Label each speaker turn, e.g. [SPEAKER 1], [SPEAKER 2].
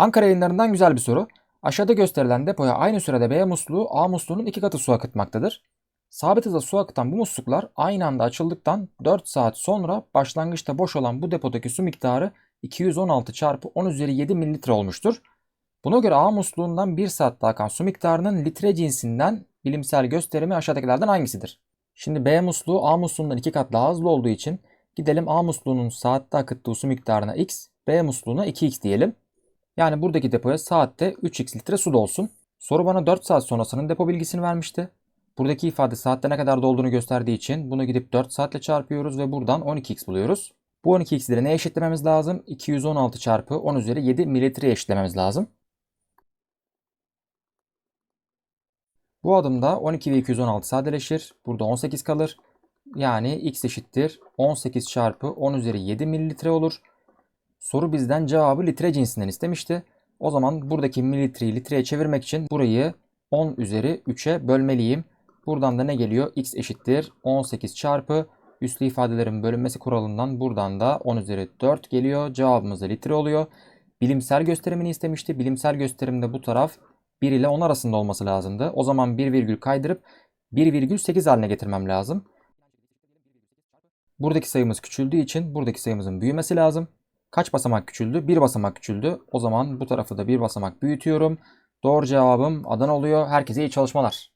[SPEAKER 1] Ankara yayınlarından güzel bir soru. Aşağıda gösterilen depoya aynı sürede B musluğu A musluğunun iki katı su akıtmaktadır. Sabit hızla su akıtan bu musluklar aynı anda açıldıktan 4 saat sonra başlangıçta boş olan bu depodaki su miktarı 216 çarpı 10 üzeri 7 mililitre olmuştur. Buna göre A musluğundan 1 saatte akan su miktarının litre cinsinden bilimsel gösterimi aşağıdakilerden hangisidir? Şimdi B musluğu A musluğundan 2 kat daha hızlı olduğu için gidelim A musluğunun saatte akıttığı su miktarına x, B musluğuna 2x diyelim. Yani buradaki depoya saatte 3x litre su dolsun. Soru bana 4 saat sonrasının depo bilgisini vermişti. Buradaki ifade saatte ne kadar dolduğunu gösterdiği için bunu gidip 4 saatle çarpıyoruz ve buradan 12x buluyoruz. Bu 12x'leri neye eşitlememiz lazım? 216 çarpı 10 üzeri 7 mililitreye eşitlememiz lazım. Bu adımda 12 ve 216 sadeleşir. Burada 18 kalır. Yani x eşittir 18 çarpı 10 üzeri 7 mililitre olur. Soru bizden cevabı litre cinsinden istemişti. O zaman buradaki mililitreyi litreye çevirmek için burayı 10 üzeri 3'e bölmeliyim. Buradan da ne geliyor? x eşittir 18 çarpı üslü ifadelerin bölünmesi kuralından buradan da 10 üzeri 4 geliyor. Cevabımız da litre oluyor. Bilimsel gösterimini istemişti. Bilimsel gösterimde bu taraf 1 ile 10 arasında olması lazımdı. O zaman 1 virgül kaydırıp 1,8 haline getirmem lazım. Buradaki sayımız küçüldüğü için buradaki sayımızın büyümesi lazım. Kaç basamak küçüldü? Bir basamak küçüldü. O zaman bu tarafı da bir basamak büyütüyorum. Doğru cevabım Adana oluyor. Herkese iyi çalışmalar.